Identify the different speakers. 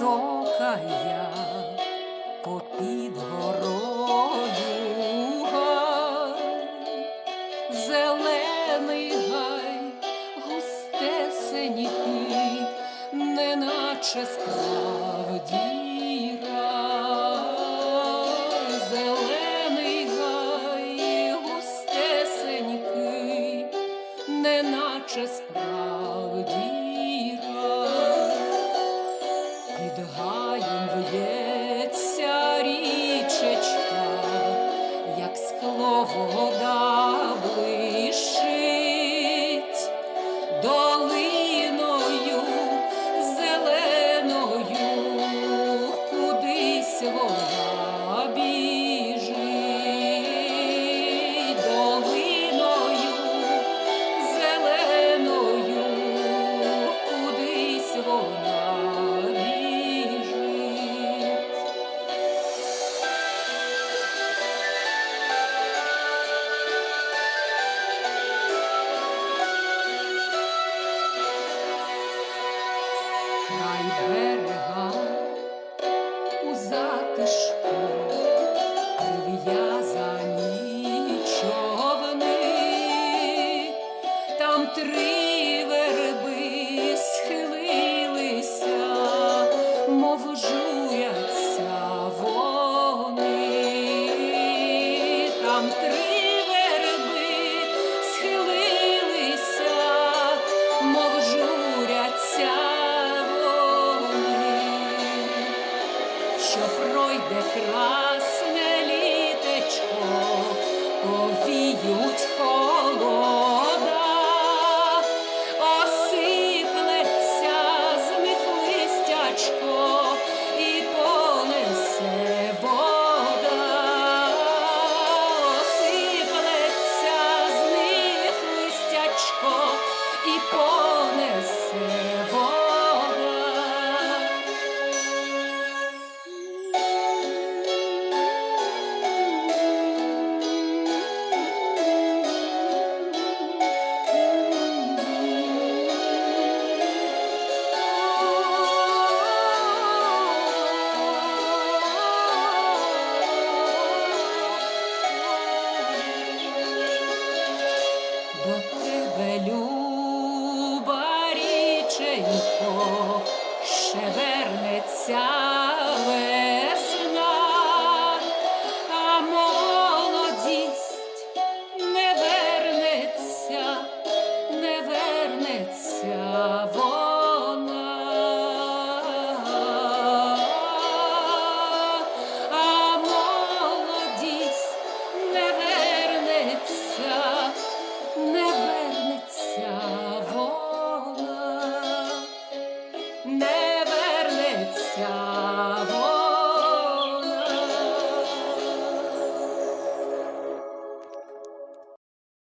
Speaker 1: я попід горою гай, зелений гай, густесенький, неначе справді рай, зелений гай, густесенький, неначе справді вона біжить, долиною зеленою кудись вона біжить. Край берега затишку de crack. До тебе, люба річенько, ще вернеться